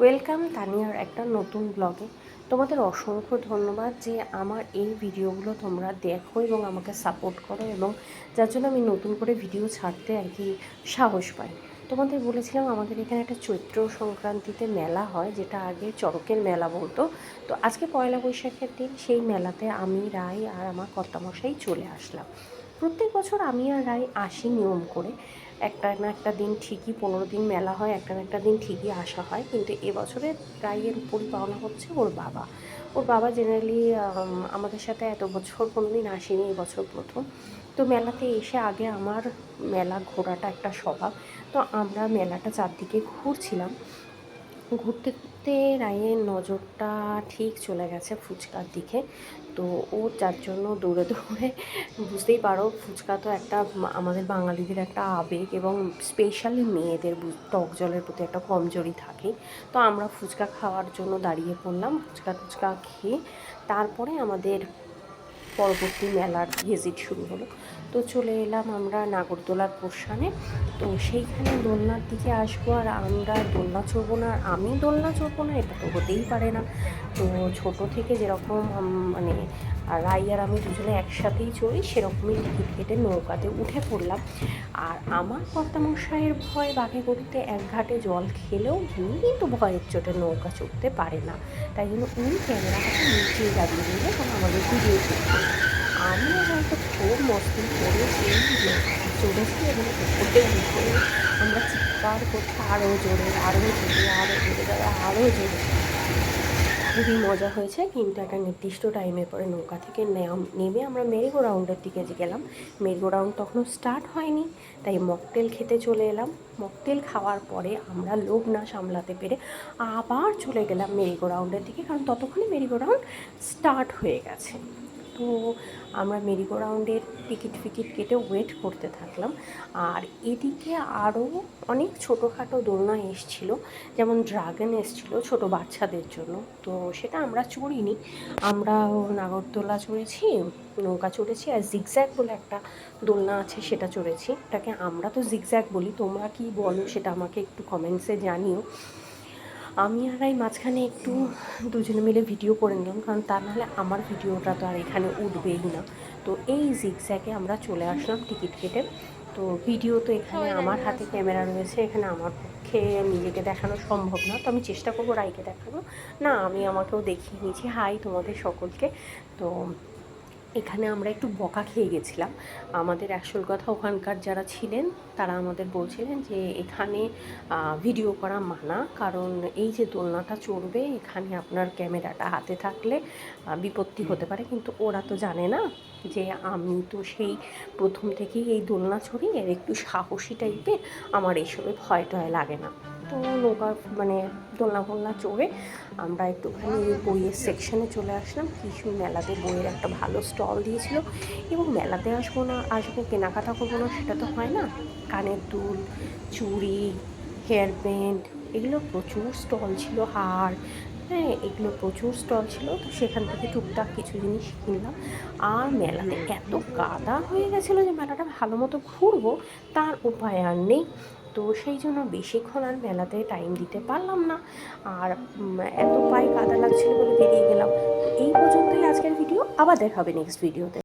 Welcome তানিয়ার একটা নতুন ব্লগে তোমাদের অসংখ্য ধন্যবাদ যে আমার এই ভিডিওগুলো তোমরা দেখো এবং আমাকে সাপোর্ট করো এবং যার জন্য আমি নতুন করে ভিডিও ছাড়তে আর কি সাহস পাই। তোমাদের বলেছিলাম আমাদের এখানে একটা চৈত্র সংক্রান্তিতে মেলা হয়, যেটা আগে চড়কের মেলা বলতো। তো আজকে পয়লা বৈশাখের দিন সেই মেলাতে আমি, রাই আর আমার কর্তামশাই চলে আসলাম। প্রত্যেক বছর আমি আর রায় আসি নিয়ম করে। একটা না একটা দিন ঠিকই পনেরো দিন মেলা হয়, একটা না একটা দিন ঠিকই আসা হয়। কিন্তু এবছরে রাইয়ের উপরই পাওনা হচ্ছে ওর বাবা। ওর বাবা জেনারেলি আমাদের সাথে এত বছর কোনো দিন আসেনি এবছর প্রথম। তো মেলাতে এসে আগে আমার মেলা ঘোরাটা একটা স্বভাব। তো আমরা মেলাটা চারদিকে ঘুরছিলাম। ঘুরতে ঘুরতে রায়ের নজরটা ঠিক চলে গেছে ফুচকার দিকে। তো ও যার জন্য দৌড়ে দৌড়ে, বুঝতেই পারো ফুচকা তো একটা আমাদের বাঙালিদের একটা আবেগ এবং স্পেশালি মেয়েদের টক জলের প্রতি একটা কমজোরি থাকে। তো আমরা ফুচকা খাওয়ার জন্য দাঁড়িয়ে পড়লাম, ফুচকা টুচকা খেয়ে তারপরে আমাদের পরবর্তী মেলার ভিজিট শুরু হলো। তো চলে এলাম আমরা নাগরদোলার পোর্শানে তো সেইখানে দোলনার দিকে আসব আর আমরা দোলনা চড়বো না আমি দোলনা চড়বো না, এটা তো হতেই পারে না। তো ছোট থেকে যেরকম মানে রাই আর আমি দুজনে একসাথেই চড়ি, সেরকমই টিকিট কেটে নৌকাতে উঠে পড়লাম। আর আমার কর্তামশাইয়ের ভয় বাঘে করতে এক ঘাটে জল খেলেও উনি কিন্তু ভয়ের চোটে নৌকা চড়তে পারে না। তাই জন্য উনি ক্যামেরাটাকে নিচেই দাঁড়িয়ে দিলে এবং আমাদের ভিডিও করছে আমিও হয়তো খুব মস্তি করে সেই চড়েছি এবং উপরে আমরা চিৎকার করছি আরও জোরে আরও জোরে আরও জোরে আরও জোরে। খুবই মজা হয়েছে, কিন্তু একটা নির্দিষ্ট টাইমের পরে নৌকা থেকে নেমে আমরা মেরিগো রাউন্ডের দিকে গেলাম। মেরিগো রাউন্ড তখনও স্টার্ট হয়নি, তাই মকটেল খেতে চলে এলাম। মকটেল খাওয়ার পরে আমরা লোভ না সামলাতে পেরে আবার চলে গেলাম মেরিগো রাউন্ডের দিকে, কারণ ততক্ষণে মেরিগো রাউন্ড স্টার্ট হয়ে গেছে। তো আমরা মেরিগো রাউন্ডের টিকিট ফিকিট কেটে ওয়েট করতে থাকলাম। আর এদিকে আরও অনেক ছোটোখাটো দোলনা এসছিল, যেমন ড্রাগন এসছিল ছোট বাচ্চাদের জন্য। তো সেটা আমরা চড়িনি। আমরা নাগরদোলা চড়েছি, নৌকা চড়েছি, আর জিগজ্যাগ বলে একটা দোলনা আছে সেটা চড়েছি। এটাকে আমরা তো জিগজ্যাগ বলি, তোমরা কি বলো সেটা আমাকে একটু কমেন্টসে জানিও। আমি আর এই মাঝখানে একটু দুজনে মিলে ভিডিও করে নিলাম, কারণ তা নাহলে আমার ভিডিওটা তো আর এখানে উঠবেই না। তো এই জিগজ্যাগে আমরা চলে আসলাম টিকিট কেটে। তো ভিডিও তো এখানে আমার হাতে ক্যামেরা রয়েছে, এখানে আমার পক্ষে নিজেকে দেখানো সম্ভব না। তো আমি চেষ্টা করব রাইকে দেখাবো না, আমি আমাকেও দেখিয়ে নিয়েছি। হাই তোমাদের সকলকে। তো এখানে আমরা একটু বকা খেয়ে গেছিলাম। আমাদের আসল কথা ওখানকার যারা ছিলেন তারা আমাদের বলছিলেন যে এখানে ভিডিও করা মানা। কারণ এই যে দোলনাটা চড়বে এখানে আপনার ক্যামেরাটা হাতে থাকলে বিপত্তি হতে পারে। কিন্তু ওরা তো জানে না যে আমি তো সেই প্রথম থেকেই এই দোলনা চড়ি এর একটু সাহসী টাইপের আমার এইসবে ভয় টয় লাগে না। নৌকা মানে দোলনা ফোলনা চড়ে আমরা একটুখানি বইয়ের সেকশনে চলে আসলাম। কিছু মেলাতে বইয়ের একটা ভালো স্টল দিয়েছিল। এবং মেলাতে আসব না, আসব, কেনাকাটা করব না, সেটা তো হয় না। কানের দুল, চুড়ি হেয়ার ব্যান্ড এগুলো প্রচুর স্টল ছিল, হার হ্যাঁ এগুলো প্রচুর স্টল ছিল। তো সেখান থেকে টুকটাক কিছু জিনিস কিনলাম। আর মেলাতে এত কাদা হয়ে গেছিল যে মেলাটা ভালো মতো ঘুরবো, তার উপায় আর নেই। তো সেই জন্য বেশিক্ষণ আর মেলাতে টাইম দিতে পারলাম না। আর এত পায়ে কাদা লাগছিল বলে বেরিয়ে গেলাম। এই পর্যন্তই আজকের ভিডিও আবার দেখা হবে নেক্সট ভিডিওতে